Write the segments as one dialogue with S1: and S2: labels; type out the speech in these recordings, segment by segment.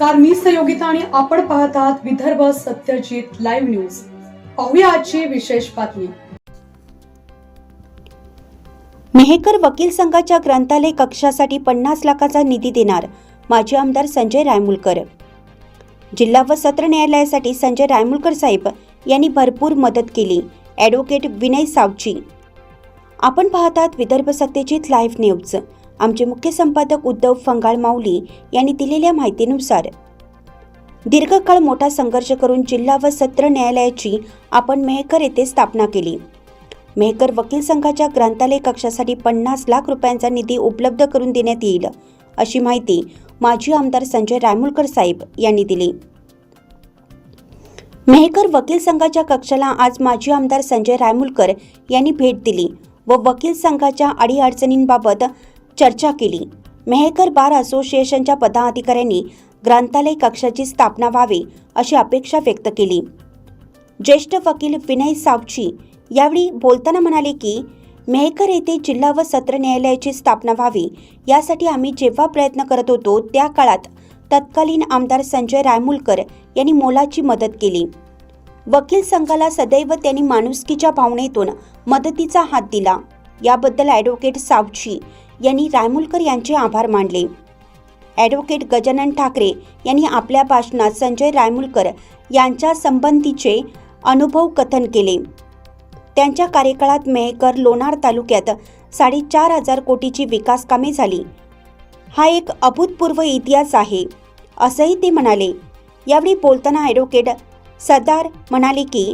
S1: नमस्कार मी सहयोगिता आणि आपण पाहत आहात विदर्भ सत्यजित लाईव्ह न्यूज. पाहूया आजची विशेष बातमी.
S2: मेहकर वकील संघाच्या ग्रंथालय कक्षासाठी पन्नास लाखाचा निधी देणार माजी आमदार संजय रायमुलकर. जिल्हा व सत्र न्यायालयासाठी संजय रायमुलकर साहेब यांनी भरपूर मदत केली. ॲडव्होकेट विनय सावची. आपण पाहतात विदर्भ सत्यजित लाईव्ह न्यूज. आमचे मुख्य संपादक उद्धव फंगाळ माऊली यांनी दिलेल्या माहितीनुसार दीर्घकाळ मोठा संघर्ष करून जिल्हा व सत्र न्यायालयाची आपण मेहकर येथे स्थापना केली. मेहकर वकील संघाच्या ग्रंथालय कक्षासाठी पन्नास लाख रुपयांचा निधी उपलब्ध करून देण्यात येईल अशी माहिती माजी आमदार संजय रायमुलकर साहेब यांनी दिली. मेहकर वकील संघाच्या कक्षाला आज माजी आमदार संजय रायमुलकर यांनी भेट दिली व वकील संघाच्या अडीअडचणींबाबत चर्चा केली. मेहकर बार असोसिएशनच्या पदाधिकाऱ्यांनी ग्रंथालय कक्षाची स्थापना व्हावी अशी अपेक्षा व्यक्त केली. ज्येष्ठ वकील विनय सावची यावेळी बोलताना म्हणाले की मेहकर येथे जिल्हा व सत्र न्यायालयाची स्थापना व्हावी यासाठी आम्ही जेव्हा प्रयत्न करत होतो त्या काळात तत्कालीन आमदार संजय रायमुलकर यांनी मोलाची मदत केली. वकील संघाला सदैव त्यांनी माणुसकीच्या भावनेतून मदतीचा हात दिला. याबद्दल ॲडव्होकेट सावची यांनी रायमुलकर यांचे आभार मानले. ॲडव्होकेट गजानन ठाकरे यांनी आपल्या भाषणात संजय रायमुलकर यांच्या संबंधीचे अनुभव कथन केले. त्यांच्या कार्यकाळात मेहकर लोणार तालुक्यात साडेचार हजार कोटीची विकास कामे झाली. हा एक अभूतपूर्व इतिहास आहे असंही ते म्हणाले. यावेळी बोलताना ॲडव्होकेट सरदार म्हणाले की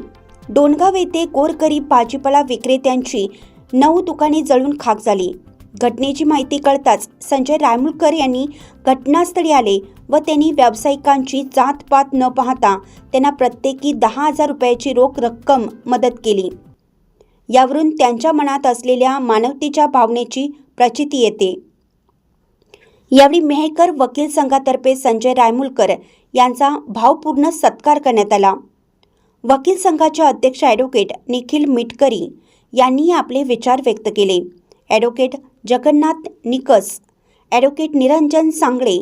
S2: डोणगाव येथे गोरगरीब भाजीपाला विक्रेत्यांची नऊ दुकाने जळून खाक झाली. घटनेची माहिती कळताच संजय रायमुलकर यांनी घटनास्थळी आले व त्यांनी व्यावसायिकांची जातपात न पाहता त्यांना प्रत्येकी दहा हजार रुपयाची रोख रक्कम मदत केली. यावरून त्यांच्या मनात असलेल्या मानवतेच्या भावनेची प्रचिती येते. यावेळी मेहकर वकील संघातर्फे संजय रायमुलकर यांचा भावपूर्ण सत्कार करण्यात आला. वकील संघाचे अध्यक्ष ॲडव्होकेट निखिल मिटकरी यांनी आपले विचार व्यक्त केले. Advocate Jagannath Nikas advocate Niranjan Sangle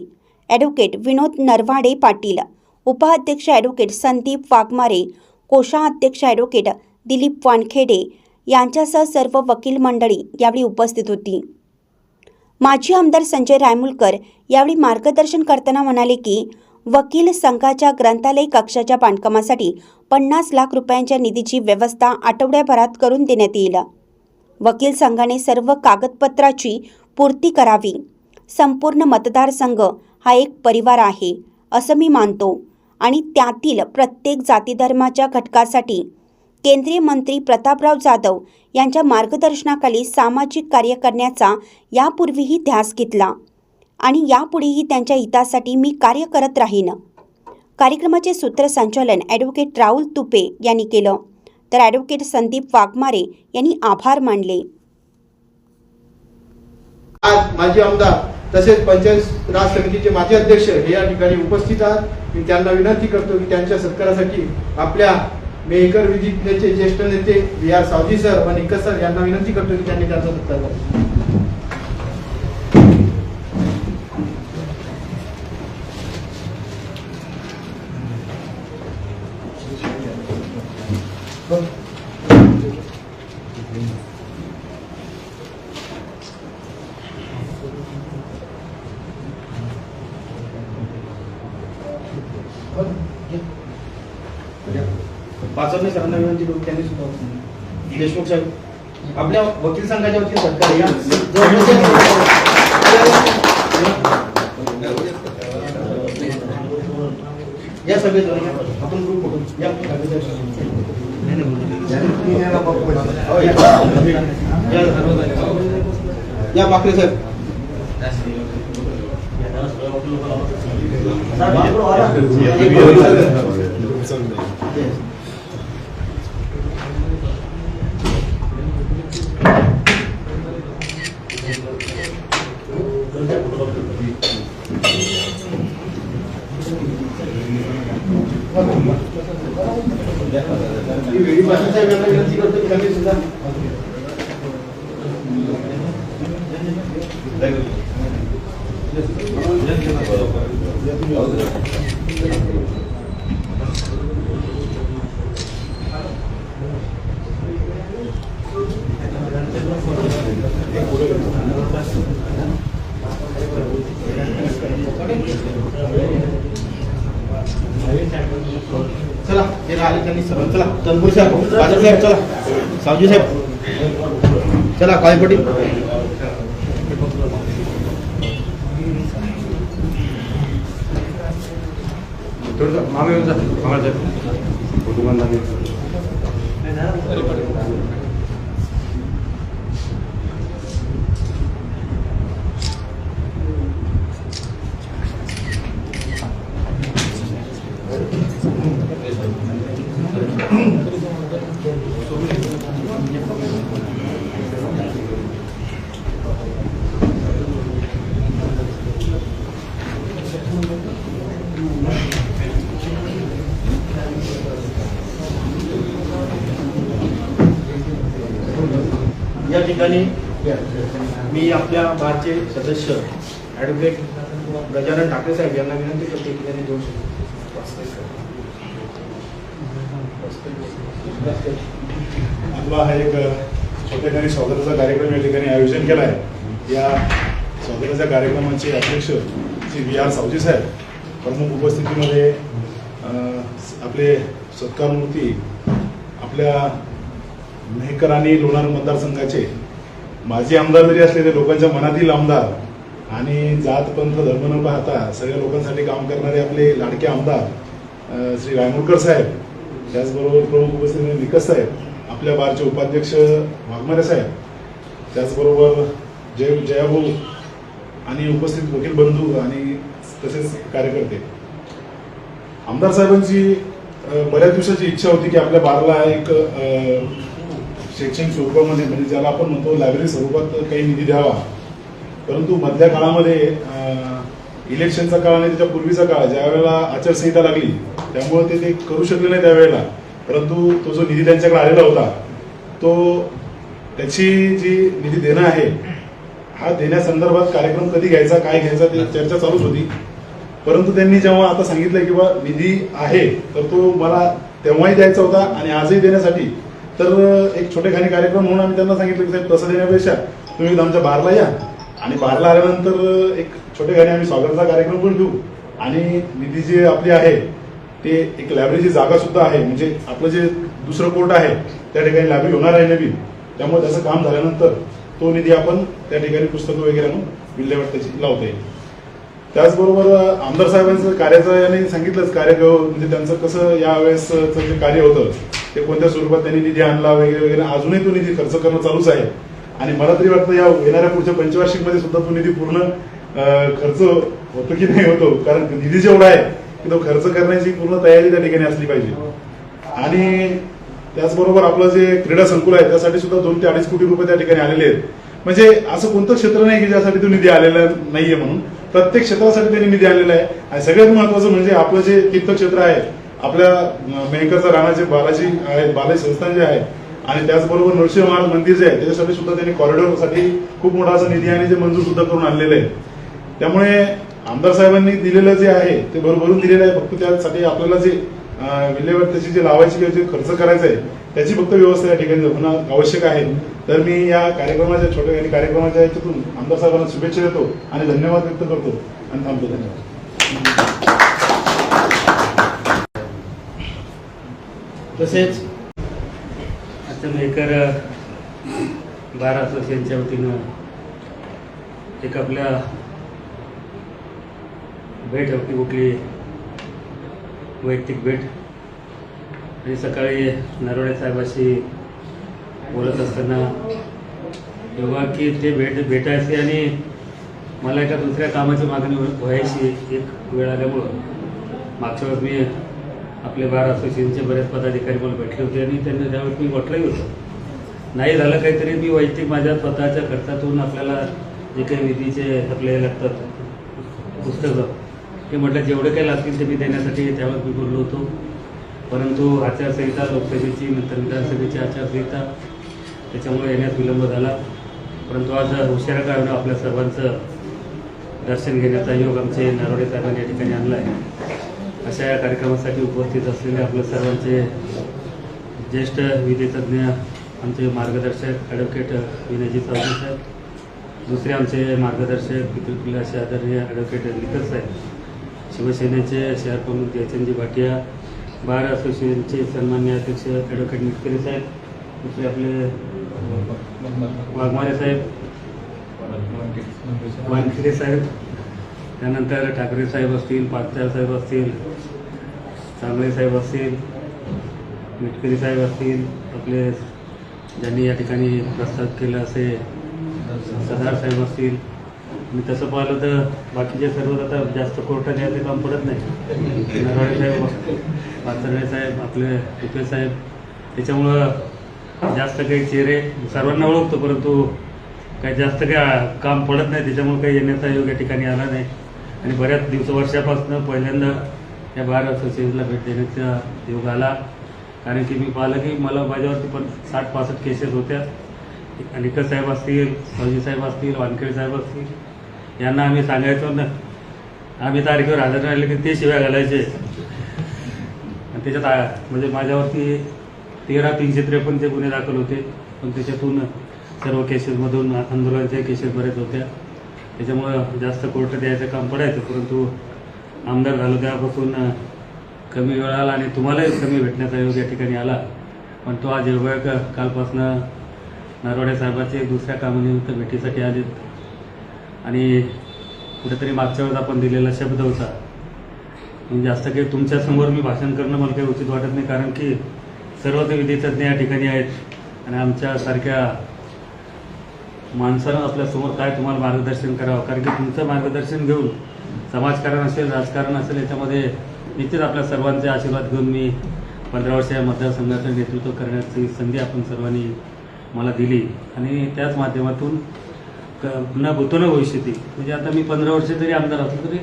S2: advocate Vinod Narwade Patil उपाध्यक्ष ॲडव्होकेट संदीप वाघमारे कोषाध्यक्ष ॲडव्होकेट दिलीप वानखेडे यांच्यासह सर्व वकील मंडळी यावेळी उपस्थित होती. माजी आमदार संजय रायमुलकर यावेळी मार्गदर्शन करताना म्हणाले की वकील संघाच्या ग्रंथालय कक्षाच्या बांधकामासाठी पन्नास लाख रुपयांच्या निधीची व्यवस्था आठवड्याभरात करून देण्यात येईल. वकील संघाने सर्व कागदपत्राची पूर्ती करावी. संपूर्ण मतदारसंघ हा एक परिवार आहे असं मी मानतो. आणि त्यातील प्रत्येक जातीधर्माच्या घटकासाठी केंद्रीय मंत्री प्रतापराव जाधव यांच्या मार्गदर्शनाखाली सामाजिक कार्य करण्याचा यापूर्वीही ध्यास घेतला. आणि यापुढेही त्यांच्या हितासाठी मी कार्य करत राहीन. कार्यक्रमाचे सूत्रसंचालन ॲडव्होकेट राहुल तुपे यांनी केलं. तर ॲडव्होकेट संदीप वाघमारे यांनी आभार मानले.
S3: आज माजी आमदार तसेच पंचायत राज समितीचे माजी अध्यक्ष हे या ठिकाणी उपस्थित आहेत. मी त्यांना विनंती करतो की त्यांच्या सत्कारासाठी आपल्या मेहकर विधीज्ञचे ज्येष्ठ नेते बी आर सावजी सर व निकस सर यांना विनंती करतो की त्यांनी त्यांचा सत्कार करावा पाचवणे सरांना विनंती करू त्यांनी सुद्धा देशमुख साहेब आपल्या वकील संघाच्या वतीने सत्कार या या सभेत आपण ग्रुप या या. या. या माकरे साहेब मी वेळी पाटील साहेब यांना विनंती करतो की त्यांनी सुद्धा चला हे आले त्यांनी सर्व चला तनपूर साहेब साहेब चला. सावजी साहेब. चला काळेपटी मागे येऊन जा मामा साहेब या ठिकाणी मी आपल्या बारचे सदस्य ॲडव्होकेट गजानन ठाकरे साहेब यांना विनंती करतो की त्यांनी दोन
S4: आपला हा एक छोट्याखानी स्वागताचा कार्यक्रम या ठिकाणी आयोजन केला आहे या स्वागताच्या कार्यक्रमाचे अध्यक्ष श्री व्ही आर सावजी साहेब प्रमुख उपस्थितीमध्ये आपले सत्कारमूर्ती आपल्या मेहकर आणि लोणार मतदारसंघाचे माजी आमदार जरी असले ते लोकांच्या मनातील आमदार आणि जात पंथ धर्म न पाहता सगळ्या लोकांसाठी काम करणारे आपले लाडके आमदार श्री रायमुरकर साहेब त्याचबरोबर प्रमुख उपस्थित निकस साहेब आपल्या बारचे उपाध्यक्ष वाघमारे साहेब त्याचबरोबर जय जयाभाऊ आणि उपस्थित वकील बंधू आणि तसेच कार्यकर्ते. आमदार साहेबांची बऱ्याच दिवसाची इच्छा होती की आपल्या बारला एक शैक्षणिक स्वरूपामध्ये म्हणजे ज्याला आपण म्हणतो लायब्ररी स्वरूपात काही निधी द्यावा. परंतु मधल्या काळामध्ये इलेक्शनचा काळ आणि त्याच्या पूर्वीचा काळ ज्या वेळेला आचारसंहिता लागली त्यामुळे ते ते करू शकले नाही त्यावेळेला. परंतु तो जो निधी त्यांच्याकडे आलेला होता तो त्याची जी निधी देणं आहे हा देण्यासंदर्भात कार्यक्रम कधी घ्यायचा काय घ्यायचा ते चर्चा चालूच होती. परंतु त्यांनी जेव्हा आता सांगितलं की बा निधी आहे तर तो मला तेव्हाही द्यायचा होता आणि आजही देण्यासाठी तर एक छोटेखानी कार्यक्रम म्हणून आम्ही त्यांना सांगितलं की साहेब तसं देण्यापेक्षा तुम्ही एकदा आमच्या बारला या. आणि बारला आल्यानंतर एक छोटेखानी आम्ही स्वागताचा कार्यक्रम पण घेऊ. आणि निधी जे आपली आहे ते एक लायब्ररीची जागा सुद्धा आहे. म्हणजे आपलं जे दुसरं कोर्ट आहे त्या ठिकाणी लायब्ररी होणार आहे नवीन. त्यामुळे त्याचं काम झाल्यानंतर तो निधी आपण त्या ठिकाणी पुस्तकं वगैरे आणून विल्हेवाट त्याची लावता येईल त्याचबरोबर आमदार साहेबांचं कार्याचं यांनी सांगितलंच कार्य म्हणजे त्यांचं कसं यावेळेसचं जे कार्य होतं ते कोणत्या स्वरूपात त्यांनी निधी आणला वगैरे वगैरे अजूनही तो निधी खर्च करणं चालूच आहे. आणि मला तरी वाटतं या येणाऱ्या पुढच्या पंचवार्षिकमध्ये सुद्धा तो निधी पूर्ण खर्च होतो की नाही होतो? कारण निधी जेवढा आहे की तो खर्च करण्याची पूर्ण तयारी त्या ठिकाणी असली पाहिजे. आणि त्याचबरोबर आपलं जे क्रीडा संकुल आहे त्यासाठी सुद्धा दोन ते अडीच कोटी रुपये त्या ठिकाणी आलेले आहेत. म्हणजे असं कोणतं क्षेत्र नाही की ज्यासाठी तो निधी आलेला नाहीये म्हणून. प्रत्येक क्षेत्रासाठी त्यांनी निधी आलेला आहे. आणि सगळ्यात महत्वाचं म्हणजे आपलं जे तीर्थक्षेत्र आहे आपल्या मेहकरचा राणाचे बालाजी आहे बालाजी संस्थान जे आहे आणि त्याचबरोबर नरसिंह महाराज मंदिर जे आहे त्याच्यासाठी सुद्धा त्यांनी कॉरिडॉरसाठी खूप मोठा असा निधी आणि ते मंजूर सुद्धा करून आणलेलं आहे. त्यामुळे आमदार साहेबांनी दिलेलं जे आहे ते भरभरून दिलेलं आहे. फक्त त्यासाठी आपल्याला जे विल्हेवाट त्याची जे लावायची किंवा जे खर्च करायचा आहे त्याची फक्त व्यवस्था या ठिकाणी होणं आवश्यक आहे. तर मी या कार्यक्रमाच्या छोट्या आणि कार्यक्रमाच्या याच्यातून आमदार साहेबांना शुभेच्छा देतो आणि धन्यवाद व्यक्त करतो. आणि थांबतो धन्यवाद.
S3: तसेच
S5: आता मेकर बार असोसिएशनच्या वतीनं एक आपल्या भेट होती कुठली वैयक्तिक भेट. आणि सकाळी नरवडे साहेबाशी बोलत असताना तेव्हा की ते भेट भेटायची आणि मला एका दुसऱ्या कामाची मागणी व्हायची एक वेळ आल्यामुळं. मागच्या वेळेस मी आपले बार असोसिएशनचे बरेच पदाधिकारी मला भेटले होते आणि त्यांना त्यावेळेस मी म्हटलंही होतं. नाही झालं काहीतरी मी वैयक्तिक माझ्या स्वतःच्या खर्चातून आपल्याला जे काही विधीचे आपले लागतात पुस्तकं ते म्हटलं जेवढे काही लागतील ते मी देण्यासाठी त्यावेळेस मी बोललो होतो. परंतु आचारसंहिता लोकसभेची नंतर विधानसभेची आचारसंहिता त्याच्यामुळे येण्यास विलंब झाला. परंतु आज उशिरा कारण आपल्या सर्वांचं दर्शन घेण्याचा योग आमचे नरोडे साहेबांनी या ठिकाणी आणला आहे. अशा या कार्यक्रमासाठी उपस्थित असलेले आपल्या सर्वांचे ज्येष्ठ विधितज्ञ आमचे मार्गदर्शक ॲडव्होकेट विनयजी चौधरी साहेब दुसरे आमचे मार्गदर्शक पितृकुल असे आदरणीय ॲडव्होकेट निकल साहेब शिवसेनेचे शहर प्रमुख जयचंदजी भाटिया बार असोसिएशनचे सन्मान्य अध्यक्ष ॲडव्होकेट मिटकरी साहेब दुसरे आपले वाघमारे साहेब वानखिरे साहेब त्यानंतर ठाकरे साहेब असतील पागचार साहेब असतील चांगळे साहेब असतील मिटकरी साहेब असतील आपले ज्यांनी या ठिकाणी प्रस्ताव केला असे सरदार साहेब असतील. मी तसं पाहिलं तर बाकीचे सर्व आता जास्त कोर्टात यायचं काम पडत नाही. नरवाडे साहेब पाचरडे साहेब आपले टिपे साहेब त्याच्यामुळं जास्त काही चेहरे सर्वांना ओळखतो परंतु काही जास्त काही काम पडत नाही त्याच्यामुळे काही येण्याचा योग या ठिकाणी आला नाही. आणि बऱ्याच दिवस वर्षापासून पहिल्यांदा त्या बार असोसिएशनला भेट देण्याचा योग आला कारण की मी पाहिलं की मला माझ्यावरती पण साठ पासष्ट केसेस होत्या. अनिकर साहेब असतील फौजी साहेब असतील वानखेडे साहेब असतील यांना आम्ही सांगायचो ना. आम्ही तारखेवर हजर राहिले की ते शिव्या घालायचे. आणि त्याच्यात आ- म्हणजे माझ्यावरती तेरा तीनशे त्रेपन्नचे गुन्हे दाखल होते. पण त्याच्यातून सर्व केसेसमधून आंदोलनाच्या केसेस बरेच होत्या. त्याच्यामुळं जास्त कोर्टात द्यायचं काम पडायचं. परंतु आमदार झालो त्यापासून कमी वेळ आला आणि तुम्हालाही कमी भेटण्याचा योग या ठिकाणी आला. पण तो आज योगा कालपासनं नरवाडे साहेबाचे दुसऱ्या कामानिमित्त भेटीसाठी आलेत. आणि कुठेतरी मागच्या वेळेस आपण दिलेला शब्द होता म्हणजे जास्त काही तुमच्यासमोर मी भाषण करणं मला काही उचित वाटत नाही कारण की सर्वच विधीतज्ञ या ठिकाणी आहेत आणि आमच्यासारख्या माणसानं आपल्यासमोर काय तुम्हाला मार्गदर्शन करावं? कारण की तुमचं मार्गदर्शन घेऊन समाजकारण असेल राजकारण असेल याच्यामध्ये निश्चित आपल्या सर्वांचे आशीर्वाद घेऊन मी पंधरा वर्ष या मतदारसंघाचं नेतृत्व करण्याची संधी आपण सर्वांनी मला दिली. आणि त्याच माध्यमातून क न भूतो भविष्यती म्हणजे आता मी पंधरा वर्ष जरी आमदार असलो तरी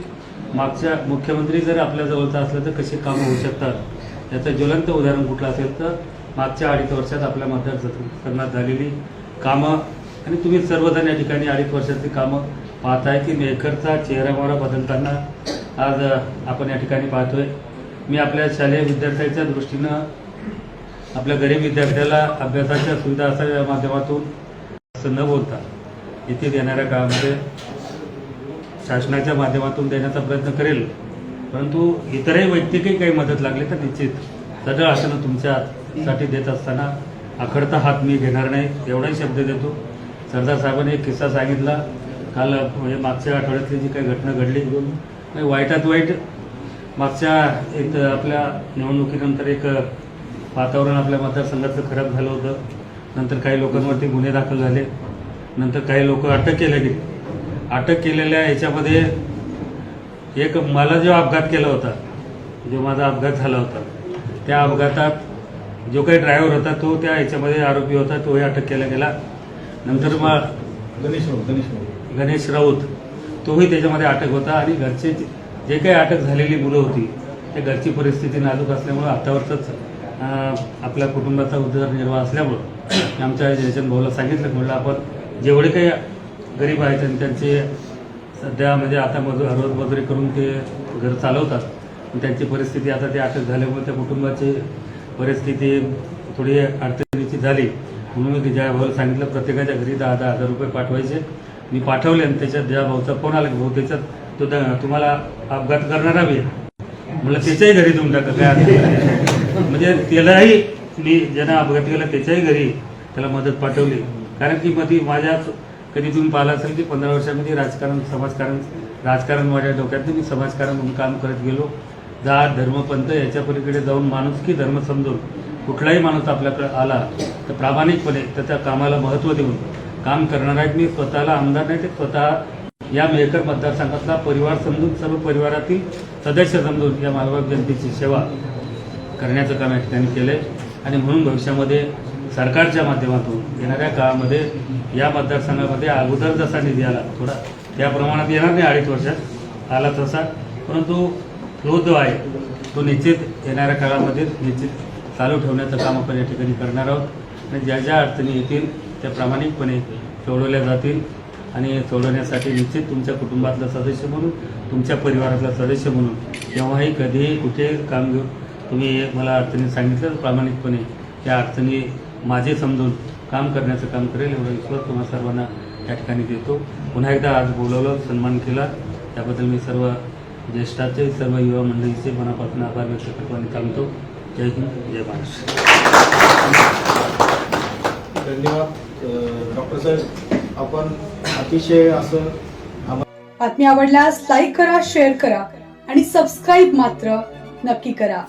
S5: मागच्या मुख्यमंत्री जर आपल्या जवळचा असलं तर कशी कामं होऊ शकतात? याचं ज्वलंत उदाहरण कुठलं असेल तर मागच्या अडीच वर्षात आपल्या मतदारसंघात झालेली कामं. आणि तुम्ही सर्वजण या ठिकाणी अडीच वर्षाची कामं पाहताय की मेकरचा चेहरामोहरा बदलताना आज आपण या ठिकाणी पाहतोय. मी आपल्या शालेय विद्यार्थ्यांच्या दृष्टीनं आपल्या गरीब विद्यार्थ्याला अभ्यासाच्या सुविधा असाव्या माध्यमातून असं न बोलता येथे देणाऱ्या काळामध्ये शासनाच्या माध्यमातून देण्याचा प्रयत्न करेल. परंतु इतरही वैयक्तिकही काही मदत लागली तर निश्चित सदळ आसनं तुमच्यासाठी देत असताना आखडता हात मी घेणार नाही एवढाही शब्द देतो. सरदार साहेबांनी एक किस्सा सांगितला. काल म्हणजे मागच्या आठवड्यातली जी काही घटना घडली म्हणजे वाईटात वाईट मागच्या एक आपल्या निवडणुकीनंतर एक वातावरण आपल्या मतदारसंघाचं खराब झालं होतं. नंतर काही लोकांवरती गुन्हे दाखल झाले. नंतर काही लोक अटक केले गेली अटक केलेल्या याच्यामध्ये एक मला जो अपघात केला होता जो माझा अपघात झाला होता त्या अपघातात जो काही ड्रायव्हर होता तो त्या याच्यामध्ये आरोपी होता तोही अटक केला गेला. नंतर मग
S4: गणेश गणेश
S5: गणेश राऊत तोही त्याच्यामध्ये अटक होता आणि घरचे जे- काही अटक झालेली मुलं होती त्या घरची परिस्थिती नाजूक असल्यामुळं हातावरच आपल्या कुटुंबाचा उदरनिर्वाह असल्यामुळं आमच्या जयचंद भाऊला सांगितलं म्हटलं आपण जेवढे काही गरीब आहेत आणि त्यांचे सध्या म्हणजे आता मजूर रोज करून ते घर चालवतात पण त्यांची परिस्थिती आता ते अटक झाल्यामुळे त्या कुटुंबाची परिस्थिती थोडी अडचणीची झाली. म्हणून मी ज्या भाऊला सांगितलं प्रत्येकाच्या घरी दहा दहा हजार रुपये पाठवायचे. मी पाठवले आणि त्याच्यात ज्या भाऊचा फोन आला की भाऊ त्याच्यात तो द- तुम्हाला अपघात करणारा बी म्हटलं म्हणलं त्याच्याही घरी देऊन काय नाही. म्हणजे त्यालाही मी ज्यांना अपघात केला त्याच्याही घरी त्याला मदत पाठवली. कारण की मध्ये माझ्या कधी तुम्ही पाहिलं असेल की पंधरा वर्षामध्ये राजकारण समाजकारण राजकारण माझ्या डोक्यात मी समाजकारण म्हणून काम करत गेलो. जात धर्मपंथ याच्या पलीकडे जाऊन माणूस की धर्म समजून कुठलाही माणूस आपल्याकडे आला तर प्रामाणिकपणे त्याच्या कामाला महत्त्व देऊन काम करणार आहेत. मी स्वतःला आमदार नाही ते स्वतः या मेहकर मतदारसंघातला परिवार समजून सर्व परिवारातील सदस्य समजून या मालवाहक जनतेची सेवा करण्याचं काम या ठिकाणी केलं आहे आणि म्हणून भविष्यामध्ये सरकारच्या माध्यमातून येणाऱ्या काळामध्ये या मतदारसंघामध्ये अगोदर जसा निधी आला थोडा त्या प्रमाणात येणार नाही अडीच वर्षात आला तसा. परंतु फ्लो जो आहे तो निश्चित येणाऱ्या काळामध्ये निश्चित चालू ठेवण्याचं काम आपण या ठिकाणी करणार आहोत. आणि ज्या ज्या अडचणी येतील त्या प्रामाणिकपणे सोडवल्या जातील. आणि सोडवण्यासाठी निश्चित तुमच्या कुटुंबातला सदस्य म्हणून तुमच्या परिवारातला सदस्य म्हणून केव्हाही कधीही कुठे काम घेऊन तुम्ही मला अडचणी सांगितलं प्रामाणिकपणे त्या अडचणी माझे समजून काम करण्याचं काम करेल एवढा विश्वास तुम्हा सर्वांना या ठिकाणी देतो. पुन्हा एकदा आज बोलवलं सन्मान केला. त्याबद्दल मी सर्व ज्येष्ठाचे सर्व युवा मंडळीचे मनापासून आभार व्यक्त करतो आणि थांबतो. जय हिंद जय महाराष्ट्र.
S6: धन्यवाद. डॉक्टर साहेब आपण अतिशय असं
S1: बातमी आवडल्यास लाईक करा शेअर करा आणि सबस्क्राईब मात्र नक्की करा.